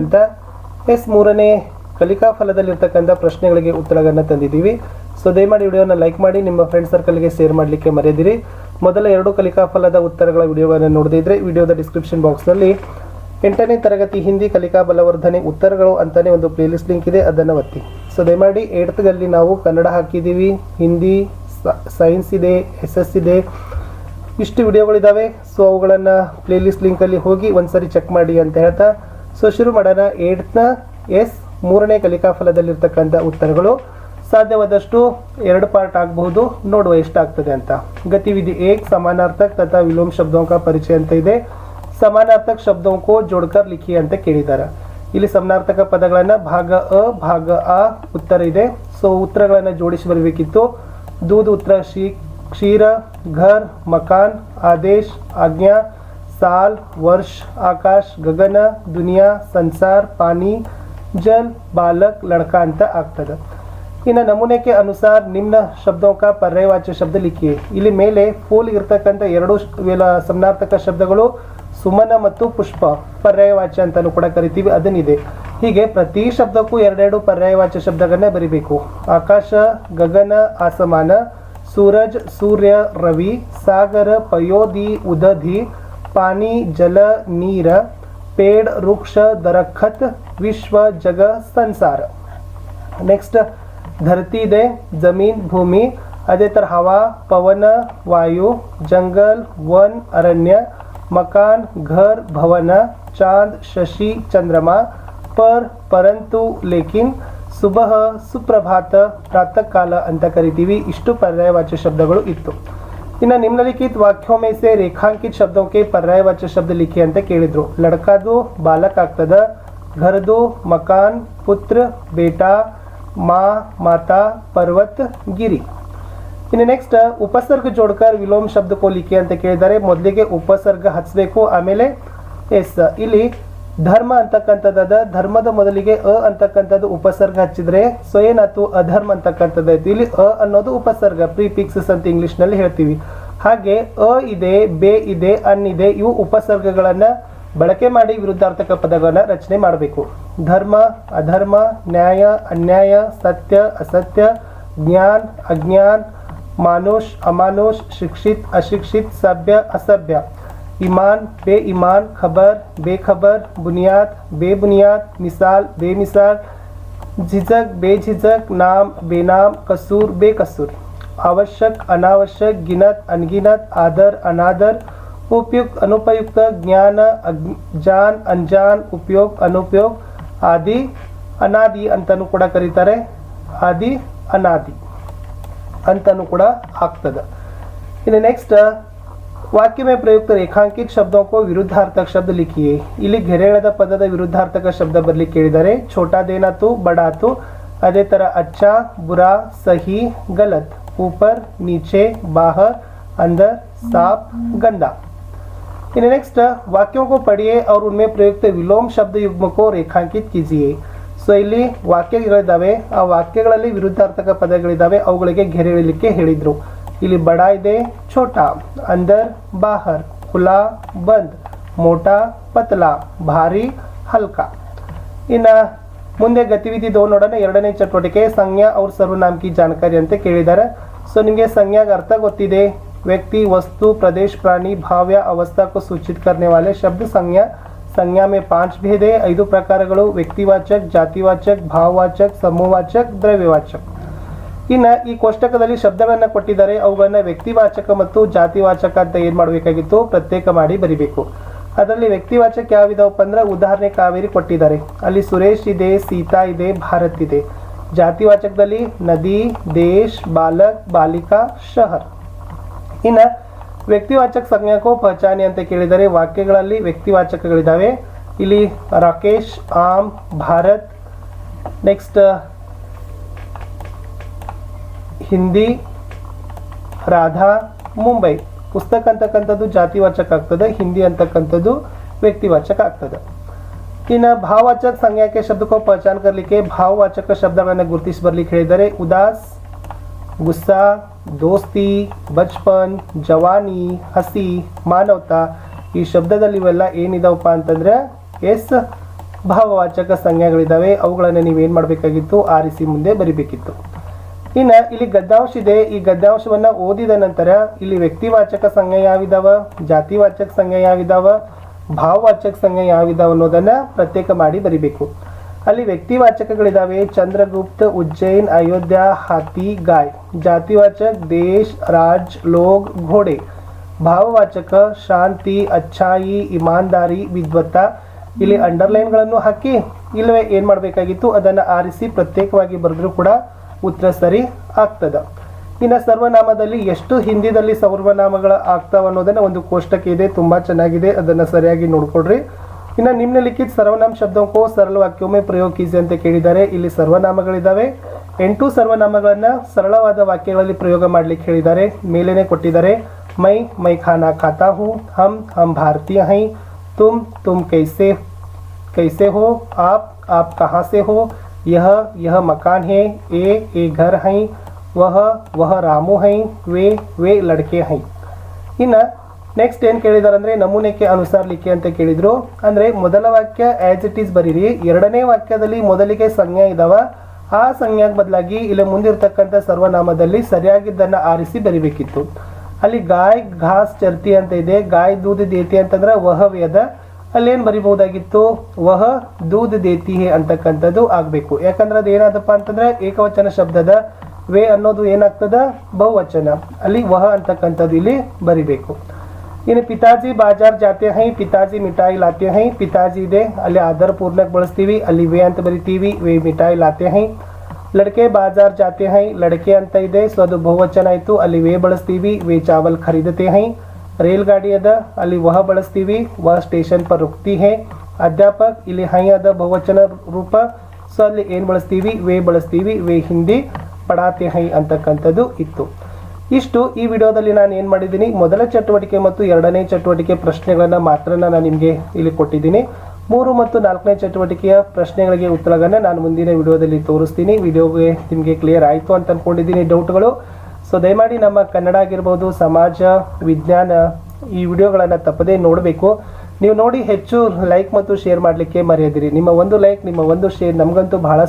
ಅಂತ ಎಸ್ ಮೂರನೇ ಕಲಿಕಾ ಫಲದಲ್ಲಿರ್ತಕ್ಕಂಥ ಪ್ರಶ್ನೆಗಳಿಗೆ ಉತ್ತರಗಳನ್ನು ತಂದಿದ್ದೀವಿ. ಸೊ ದಯಮಾಡಿ ವಿಡಿಯೋನ ಲೈಕ್ ಮಾಡಿ, ನಿಮ್ಮ ಫ್ರೆಂಡ್ ಸರ್ಕಲ್ಗೆ ಶೇರ್ ಮಾಡಲಿಕ್ಕೆ ಮರೆಯದಿರಿ. ಮೊದಲ ಎರಡು ಕಲಿಕಾ ಫಲದ ಉತ್ತರಗಳ ವಿಡಿಯೋಗಳನ್ನು ನೋಡದಿದ್ರೆ ವಿಡಿಯೋದ ಡಿಸ್ಕ್ರಿಪ್ಷನ್ ಬಾಕ್ಸ್ನಲ್ಲಿ ಎಂಟನೇ ತರಗತಿ ಹಿಂದಿ ಕಲಿಕಾ ಬಲವರ್ಧನೆ ಉತ್ತರಗಳು ಅಂತಾನೆ ಒಂದು ಪ್ಲೇಲಿಸ್ಟ್ ಲಿಂಕ್ ಇದೆ, ಅದನ್ನು ಒತ್ತಿ. ಸೊ ದಯಮಾಡಿ ಏಟ್ತ್ಗಲ್ಲಿ ನಾವು ಕನ್ನಡ ಹಾಕಿದ್ದೀವಿ. ಹಿಂದಿ ಸೈನ್ಸ್ ಇದೆ ಎಸ್ ಎಸ್ ಇದೆ. ಇಷ್ಟು ವಿಡಿಯೋಗಳಿದ್ದಾವೆ ಸೊ ಅವುಗಳನ್ನು ಪ್ಲೇಲಿಸ್ಟ್ ಲಿಂಕಲ್ಲಿ ಹೋಗಿ ಒಂದ್ಸರಿ ಚೆಕ್ ಮಾಡಿ ಅಂತ ಹೇಳ್ತಾ ಸೊ ಶುರು ಮಾಡೋಣ. ಏಟ್ನ ಎಸ್ ಮೂರನೇ ಕಲಿಕಾ ಫಲದಲ್ಲಿರ್ತಕ್ಕಂಥ ಉತ್ತರಗಳು. ಸಾಧ್ಯವಾದಷ್ಟು ಎರಡು ಪಾರ್ಟ್ ಆಗಬಹುದು. ನೋಡುವ ಎಷ್ಟಾಗ್ತದೆ ಅಂತ. ಗತಿವಿಧಿ ಏಕ್, ಸಮಾನಾರ್ಥಕ ತಥಾ ವಿಲೋಮ ಶಬ್ದೋಂಕ ಪರಿಚಯ ಅಂತ ಇದೆ. ಸಮಾನಾರ್ಥಕ ಶಬ್ದೋಂಕೋ ಜೋಡ್ಕರ್ ಲಿಖಿ ಅಂತ ಕೇಳಿದ್ದಾರೆ ಇಲ್ಲಿ ಸಮಾನಾರ್ಥಕ ಪದಗಳನ್ನು ಭಾಗ ಅ ಭಾಗ ಅ ಉತ್ತರ ಇದೆ. ಸೊ ಉತ್ತರಗಳನ್ನು ಜೋಡಿಸಿ ಬರಬೇಕಿತ್ತು. ದೂದ್ ಉತ್ತರ ಶೀ, ಕ್ಷೀರ, ಘರ್, ಮಕಾನ್, ಆದೇಶ್, ಆಜ್ಞಾ સાલ વર્ષ આકાશ ಗಗನ, ದುನಿಯಾ, ಸಂಸಾರ ಪಾನಿ ಜಲ್, ಬಾಲಕ್, ಲಡ್ಕ ಅಂತ ಆಗ್ತದೆ. ಇನ್ನು ನಮೂನೆಗೆ ಅನುಸಾರ ನಿಮ್ನ ಶಬ್ದೋಂಕ ಪರ್ಯಾಯವಾಚ್ಯ ಶಬ್ದ ಲಿಖಿ. ಇಲ್ಲಿ ಮೇಲೆ ಫೂಲ್ ಇರ್ತಕ್ಕಂಥ ಎರಡು ಸಮನಾರ್ಥಕ ಶಬ್ದಗಳು ಸುಮನ ಮತ್ತು ಪುಷ್ಪ, ಪರ್ಯಾಯವಾಚ್ಯ ಅಂತಲೂ ಕೂಡ ಕರಿತೀವಿ, ಅದನ್ನಿದೆ. ಹೀಗೆ ಪ್ರತಿ ಶಬ್ದಕ್ಕೂ ಎರಡೆರಡು ಪರ್ಯಾಯವಾಚ್ಯ ಶಬ್ದಗಳನ್ನ ಬರಿಬೇಕು. ಆಕಾಶ, ಗಗನ, ಆಸಮಾನ, ಸೂರಜ್, ಸೂರ್ಯ, ರವಿ, ಸಾಗರ, ಪಯೋಧಿ, ಉದಧಿ ಪಾನಿ ಜಲ ನೀರ ಪೇಡ್ ವೃಕ್ಷ ದರಖತ್ ವಿಶ್ವ ಜಗ ಸಂಸಾರ ನೆಕ್ಸ್ಟ್ धरती ಇದೆ ಜಮೀನ್ ಭೂಮಿ ಅದೇ ಥರ ಹವಾ ಪವನ ವಾಯು ಜಂಗಲ್ ವನ್ ಅರಣ್ಯ ಮಕಾನ್ ಘರ್ ಭವನ ಚಾಂದ್ ಶಶಿ ಚಂದ್ರಮ ಪರ್ ಪರಂತು ಲೇಕಿನ್ ಸುಬಹ ಸುಪ್ರಭಾತ ಪ್ರಾತಃ ಕಾಲ ಅಂತ ಕರಿತೀವಿ ಇಷ್ಟು ಪರ್ಯಾಯವಾಚ್ಯ ಶಬ್ದಗಳು ಇತ್ತು ಇನ್ನು ನಿಮ್ನಲಿಖಿತ ವಾಕ್ಯೋं में से ರೇಖಾಂಕಿತ ಶಬ್ದों के ಪರ್ಯಾಯವಾಚ್ಯ ಶಬ್ದ ಲಿಖಿ ಅಂತ ಕೇಳಿದ್ರು ಲಡ್ಕಾದು ಬಾಲಕ್ ಆಗ್ತದ ಘರದು ಮಕಾನ್ ಪುತ್ರ ಬೇಟಾ ಮಾ ಮಾತಾ ಪರ್ವತ್ ಗಿರಿ ಇನ್ನು ನೆಕ್ಸ್ಟ್ ಉಪಸರ್ಗ ಜೋಡ್ಕರ್ ವಿಲೋಮ್ ಶಬ್ದ ಕೋ ಲಿಖಿ ಅಂತ ಕೇಳಿದ್ದಾರೆ ಮೊದಲಿಗೆ ಉಪಸರ್ಗ ಹಚ್ಚಬೇಕು ಆಮೇಲೆ ಎಸ್ ಇಲ್ಲಿ ಧರ್ಮ ಅಂತಕ್ಕಂಥದ್ದು ಧರ್ಮದ ಮೊದಲಿಗೆ ಅ ಅಂತಕ್ಕಂಥದ್ದು ಉಪಸರ್ಗ ಹಚ್ಚಿದ್ರೆ ಸೊ ಏನಾಯ್ತು ಅಧರ್ಮ ಅಂತಕ್ಕಂಥದ್ದಾಯ್ತು. ಇಲ್ಲಿ ಅ ಅನ್ನೋದು ಉಪಸರ್ಗ ಪ್ರಿಫಿಕ್ಸಸ್ ಅಂತ ಇಂಗ್ಲೀಷ್ನಲ್ಲಿ ಹೇಳ್ತೀವಿ. ಹಾಗೆ ಅ ಇದೆ, ಬೇ ಇದೆ, ಅನ್ ಇದೆ, ಇವು ಉಪಸರ್ಗಗಳನ್ನು ಬಳಕೆ ಮಾಡಿ ವಿರುದ್ಧಾರ್ಥಕ ಪದಗಳನ್ನು ರಚನೆ ಮಾಡಬೇಕು. ಧರ್ಮ, ಅಧರ್ಮ, ನ್ಯಾಯ, ಅನ್ಯಾಯ, ಸತ್ಯ, ಅಸತ್ಯ, ಜ್ಞಾನ್, ಅಜ್ಞಾನ್, ಮಾನುಷ್, ಅಮಾನುಷ್, ಶಿಕ್ಷಿತ್, ಅಶಿಕ್ಷಿತ್, ಸಭ್ಯ, ಅಸಭ್ಯ. ईमान बेईमान खबर बेखबर बुनियाद बेबुनियाद मिसाल बेमिसाल झिझक बेझिझक नाम बेनाम कसूर बेकसूर आवश्यक अनावश्यक गिनत अनगिनत आदर अनादर उपयुक्त अनुपयुक्त ज्ञान ಅಜ್ಞಾನ್ ಅನ್ಜಾನ್ ಉಪಯೋಗ ಅನುಪಯೋಗ ಆದಿ ಅನಾದಿ ಅಂತಲೂ ಕೂಡ ಕರೀತಾರೆ ಆದಿ ಅನಾದಿ अंतनु ಕೂಡ ಆಗ್ತದೆ ಇನ್ನು ನೆಕ್ಸ್ಟ್ ವಾಕ್ಯ में प्रयुक्त ರೇಖಾಂಕಿತ ಶಬ್ದों को ವಿರುದ್ಧಾರ್ಥಕ ಶಬ್ದ लिखिए ಇಲ್ಲಿ ಘೆರೆಳದ ಪದದ ವಿರುದ್ಧಾರ್ಥಕ ಶಬ್ದ ಬರ್ಲಿಕ್ಕೆ ಕೇಳಿದ್ದಾರೆ ಛೋಟಾದೇನಾತು ಬಡಾತು ಅದೇ ತರ अच्छा बुरा सही गलत ऊपर नीचे बाहर अंदर साफ गंदा इन्हें नेक्स्ट वाक्यों को पढ़िए और उनमें प्रयुक्त विलोम शब्द युग्म को रेखांकित कीजिए ಸೊ ಇಲ್ಲಿ ವಾಕ್ಯಗಳಿದ್ದಾವೆ ಆ ವಾಕ್ಯಗಳಲ್ಲಿ ವಿರುದ್ಧಾರ್ಥಕ ಪದಗಳಿದ್ದಾವೆ ಅವುಗಳಿಗೆ ಗೆರೆ ಎಳಿಲಿಕ್ಕೆ ಹೇಳಿದ್ರು ಇಲ್ಲಿ ಬಡ ಇದೆ ಛೋಟಾ ಅಂದರ್ ಬಾಹರ್ ಖುಲಾ ಬಂದ್ ಮೋಟಾ ಪತಲಾ ಭಾರಿ ಹಲ್ಕಾ ಇನ್ನ ಮುಂದೆ ಗತಿವಿಧಿ ದೋ ನೋಡೋಣ ಎರಡನೇ ಚಟುವಟಿಕೆ ಸಂಜ್ಞಾ ಅವ್ರ ಸರ್ವನಾಮ್ ಕಿ ಜಾಣಕಾರಿ ಅಂತ ಕೇಳಿದ್ದಾರೆ ಸೊ ನಿಮಗೆ ಸಂಜ್ಞಾಗ ಅರ್ಥ ಗೊತ್ತಿದೆ ವ್ಯಕ್ತಿ ವಸ್ತು ಪ್ರದೇಶ ಪ್ರಾಣಿ ಭಾವ್ಯ अवस्था को सूचित करने वाले शब्द संज्ञा संज्ञा में पांच भेद है ಐದು ಪ್ರಕಾರಗಳು ವ್ಯಕ್ತಿವಾಚಕ್ ಜಾತಿವಾಚಕ್ ಭಾವವಾಚಕ್ ಸಮೂಹವಾಚಕ್ ದ್ರವ್ಯವಾಚಕ್ ಇನ್ನ ಈ ಕೋಷ್ಟಕದಲ್ಲಿ ಶಬ್ದಗಳನ್ನ ಕೊಟ್ಟಿದ್ದಾರೆ. ಅವುಗಳನ್ನ ವ್ಯಕ್ತಿವಾಚಕ ಮತ್ತು ಜಾತಿವಾಚಕ ಅಂತ ಏನು ಮಾಡಬೇಕಾಗಿತ್ತು? ಪ್ರತ್ಯೇಕ ಮಾಡಿ ಬರಿಬೇಕು. ಅದರಲ್ಲಿ ವ್ಯಕ್ತಿವಾಚಕ ಯಾವಿದಾವಪ್ಪ ಅಂದ್ರೆ ಉದಾಹರಣೆ ಕಾವೇರಿ ಕೊಟ್ಟಿದ್ದಾರೆ. ಅಲ್ಲಿ ಸುರೇಶ್ ಇದೆ, ಸೀತಾ ಇದೆ, ಭಾರತ್ ಇದೆ. ಜಾತಿವಾಚಕದಲ್ಲಿ ನದಿ, ದೇಶ್, ಬಾಲಕ್, ಬಾಲಿಕಾ, ಶಹರ್. ಇನ್ನ ವ್ಯಕ್ತಿವಾಚಕ ಸಂಜ್ಞಾಕೋ ಪಹಚಾನಿ ಅಂತ ಕೇಳಿದರೆ ವಾಕ್ಯಗಳಲ್ಲಿ ವ್ಯಕ್ತಿವಾಚಕಗಳಿದ್ದಾವೆ ಇಲ್ಲಿ ರಾಕೇಶ್, ಆಮ್, ಭಾರತ್. ನೆಕ್ಸ್ಟ್ ಹಿಂದಿ, ರಾಧಾ, ಮುಂಬೈ. ಪುಸ್ತಕ ಅಂತಕ್ಕಂಥದ್ದು ಜಾತಿವಾಚಕ ಆಗ್ತದೆ, ಹಿಂದಿ ಅಂತಕ್ಕಂಥದ್ದು ವ್ಯಕ್ತಿವಾಚಕ ಆಗ್ತದೆ. ಇನ್ನು ಭಾವವಾಚಕ ಸಂಜ್ಞಾಕ್ಕೆ ಶಬ್ದಕ್ಕೂ ಪಹಚಾನ್ ಕರಲಿಕ್ಕೆ ಭಾವವಾಚಕ ಶಬ್ದಗಳನ್ನು ಗುರುತಿಸಿ ಬರ್ಲಿಕ್ಕೆ ಹೇಳಿದರೆ, ಉದಾಸ್, ಗುಸ್ಸಾ, ದೋಸ್ತಿ, ಬಚ್ಪನ್, ಜವಾನಿ, ಹಸಿ, ಮಾನವತಾ, ಈ ಶಬ್ದದಲ್ಲಿ ಇವೆಲ್ಲ ಏನಿದಾವಪ್ಪ ಅಂತಂದ್ರೆ ಎಸ್ ಭಾವವಾಚಕ ಸಂಜ್ಞೆಗಳಿದ್ದಾವೆ ಅವುಗಳನ್ನು ನೀವೇನು ಮಾಡಬೇಕಾಗಿತ್ತು? ಆರಿಸಿ ಮುಂದೆ ಬರಿಬೇಕಿತ್ತು. ಇನ್ನು ಇಲ್ಲಿ ಗದ್ದಾಂಶ ಇದೆ. ಈ ಗದ್ದಾಂಶವನ್ನ ಓದಿದ ನಂತರ ಇಲ್ಲಿ ವ್ಯಕ್ತಿವಾಚಕ ಸಂಘ ಯಾವಿದಾವ? ಜಾತಿವಾಚಕ ಸಂಘ ಯಾವಿದಾವ? ಭಾವವಾಚಕ ಸಂಘ ಯಾವಿದಾವ ಅನ್ನೋದನ್ನ ಪ್ರತ್ಯೇಕ ಮಾಡಿ ಬರಿಬೇಕು. ಅಲ್ಲಿ ವ್ಯಕ್ತಿವಾಚಕಗಳಿದಾವೆ. ಚಂದ್ರಗುಪ್ತ ಉಜ್ಜೈನ್ ಅಯೋಧ್ಯ, ಹಾತಿ, ಗಾಯ್. ಜಾತಿವಾಚಕ, ದೇಶ್, ರಾಜ್, ಲೋಗ್, ಘೋಡೆ. ಭಾವವಾಚಕ, ಶಾಂತಿ ಅಚ್ಚಾಯಿ ಇಮಾನ್ದಾರಿ, ವಿದ್ವತ್ತ. ಇಲ್ಲಿ ಅಂಡರ್ಲೈನ್ಗಳನ್ನು ಹಾಕಿ ಇಲ್ಲವೇ ಏನು ಮಾಡಬೇಕಾಗಿತ್ತು? ಅದನ್ನು ಆರಿಸಿ ಪ್ರತ್ಯೇಕವಾಗಿ ಬರೆದ್ರೂ ಕೂಡ ಉತ್ತರ ಸರಿ ಆಗ್ತದ. ಇನ್ನು ಸರ್ವನಾಮದಲ್ಲಿ ಎಷ್ಟು ಹಿಂದಿದಲ್ಲಿ ಸರ್ವನಾಮಗಳ ಆಗ್ತಾವ ಅನ್ನೋದನ್ನು ಒಂದು ಕೋಷ್ಟಕ ಇದೆ, ತುಂಬ ಚೆನ್ನಾಗಿದೆ, ಅದನ್ನು ಸರಿಯಾಗಿ ನೋಡ್ಕೊಳ್ರಿ. ಇನ್ನು ನಿಮ್ನಲಿಖಿತ ಸರ್ವನಾಮ ಶಬ್ದಕ್ಕೂ ಸರಳ ವಾಕ್ಯೊಮ್ಮೆ ಪ್ರಯೋಗಿಸಿ ಅಂತ ಕೇಳಿದ್ದಾರೆ. ಇಲ್ಲಿ ಸರ್ವನಾಮಗಳಿದ್ದಾವೆ ಎಂಟು ಸರ್ವನಾಮಗಳನ್ನು ಸರಳವಾದ ವಾಕ್ಯಗಳಲ್ಲಿ ಪ್ರಯೋಗ ಮಾಡಲಿಕ್ಕೆ ಹೇಳಿದ್ದಾರೆ. ಮೇಲೇನೆ ಕೊಟ್ಟಿದ್ದಾರೆ. ಮೈ ಮೈ ಖಾನಾ ಖಾತಾ ಹೂ, ಹಮ್ ಹಮ್ ಭಾರತೀಯ ಹೈ, ತುಮ್ ತುಮ್ ಕೈಸೆ ಕೈಸೆ ಹೋ, ಆಪ್ ಆಪ್ ಕಹಾಸೆ ಹೋ यह यह मकान है ए ए घर है वह वह ರಾಮು ಹೈ ವೇ ವೇ ಲಡ್ಕೆ ಹೈ ಇನ್ನು ನೆಕ್ಸ್ಟ್ ಏನು ಕೇಳಿದಾರೆ ಅಂದರೆ ನಮೂನೆಗೆ ಅನುಸಾರ ಲಿಖಿ ಅಂತ ಕೇಳಿದ್ರು ಅಂದರೆ ಮೊದಲ ವಾಕ್ಯ ಆ್ಯಸ್ ಇಟ್ ಈಸ್ ಬರೀರಿ ಎರಡನೇ ವಾಕ್ಯದಲ್ಲಿ ಮೊದಲಿಗೆ ಸಂಜ್ಞೆ ಇದಾವ ಆ ಸಂಜ್ಞಾಗ ಬದಲಾಗಿ ಇಲ್ಲಿ ಮುಂದಿರ್ತಕ್ಕಂಥ ಸರ್ವನಾಮದಲ್ಲಿ ಸರಿಯಾಗಿದ್ದನ್ನು ಆರಿಸಿ ಬರಿಬೇಕಿತ್ತು ಅಲ್ಲಿ ಗಾಯ್ ಘಾಸ್ ಚರ್ತಿ ಅಂತ ಇದೆ ಗಾಯ್ ದೂದ್ ದೇತಿ ಅಂತಂದ್ರೆ ವಹ ವೇದ ಅಲ್ಲೇನು ಬರಿಬಹುದಾಗಿತ್ತು? ವಹ ದೂದ್ ದೇತಿ ಹೇ ಅಂತಕ್ಕಂಥದ್ದು ಆಗಬೇಕು. ಯಾಕಂದ್ರೆ ಅದು ಏನಾದಪ್ಪ ಅಂತಂದ್ರೆ ಏಕವಚನ ಶಬ್ದದ ವೇ ಅನ್ನೋದು ಏನಾಗ್ತದ? ಬಹುವಚನ. ಅಲ್ಲಿ ವಹ ಅಂತಕ್ಕಂಥದ್ದು ಇಲ್ಲಿ ಬರಿಬೇಕು. ಇನ್ನು ಪಿತಾಜಿ ಬಾಜಾರ್ ಜಾತೆ ಹೈ, ಪಿತಾಜಿ ಮಿಠಾಯಿ ಲಾತೆ ಹೈ, ಪಿತಾಜಿ ಇದೆ, ಅಲ್ಲಿ ಆಧಾರ ಪೂರ್ಣಕ್ಕೆ ಬಳಸ್ತೀವಿ, ಅಲ್ಲಿ ವೇ ಅಂತ ಬರಿತೀವಿ, ವೇ ಮಿಠಾಯಿ ಲಾತೆ ಹೈ. ಲಡ್ಕೆ ಬಾಜಾರ್ ಜಾತೆ ಹೈ, ಲಡ್ಕೆ ಅಂತ ಇದೆ, ಸೊ ಅದು ಬಹುವಚನ ಆಯಿತು, ಅಲ್ಲಿ ವೇ ಬಳಸ್ತೀವಿ, ವೇ ಚಾವಲ್ ಖರೀದತೆ ಹೈ. ರೇಲ್ಗಾಡಿ ಅದ, ಅಲ್ಲಿ ವಹ ಬಳಸ್ತೀವಿ, ವಹ ಸ್ಟೇಷನ್ ಪರ್ ರುಕ್ತಿ ಹೇ. ಅಧ್ಯಾಪಕ್, ಇಲ್ಲಿ ಹೈ ಅದ ಬಹುವಚನ ರೂಪ. ಸೊ ಅಲ್ಲಿ ಏನು ಬಳಸ್ತೀವಿ? ವೇ ಬಳಸ್ತೀವಿ, ವೇ ಹಿಂದಿ, ಪಡಾತೆ ಹೈ ಅಂತಕ್ಕಂಥದ್ದು ಇತ್ತು. ಇಷ್ಟು ಈ ವಿಡಿಯೋದಲ್ಲಿ ನಾನು ಏನು ಮಾಡಿದ್ದೀನಿ? ಮೊದಲ ಚಟುವಟಿಕೆ ಮತ್ತು ಎರಡನೇ ಚಟುವಟಿಕೆ ಪ್ರಶ್ನೆಗಳನ್ನು ಮಾತ್ರ ನಾನು ನಿಮಗೆ ಇಲ್ಲಿ ಕೊಟ್ಟಿದ್ದೀನಿ. ಮೂರು ಮತ್ತು ನಾಲ್ಕನೇ ಚಟುವಟಿಕೆಯ ಪ್ರಶ್ನೆಗಳಿಗೆ ಉತ್ತರಗಳನ್ನು ನಾನು ಮುಂದಿನ ವಿಡಿಯೋದಲ್ಲಿ ತೋರಿಸ್ತೀನಿ. ವಿಡಿಯೋಗೆ ನಿಮಗೆ ಕ್ಲಿಯರ್ ಆಯಿತು ಅಂತ ಅಂದ್ಕೊಂಡಿದ್ದೀನಿ ಡೌಟ್ಗಳು ಸೊ ದಯಮಾಡಿ ನಮ್ಮ ಕನ್ನಡ ಆಗಿರ್ಬೋದು, ಸಮಾಜ, ವಿಜ್ಞಾನ ಈ ವಿಡಿಯೋಗಳನ್ನು ತಪ್ಪದೇ ನೋಡಬೇಕು. ನೀವು ನೋಡಿ ಹೆಚ್ಚು ಲೈಕ್ ಮತ್ತು ಶೇರ್ ಮಾಡಲಿಕ್ಕೆ ಮರೆಯದಿರಿ. ನಿಮ್ಮ ಒಂದು ಲೈಕ್ ನಿಮ್ಮ ಒಂದು ಶೇರ್ ನಮಗಂತೂ ಬಹಳ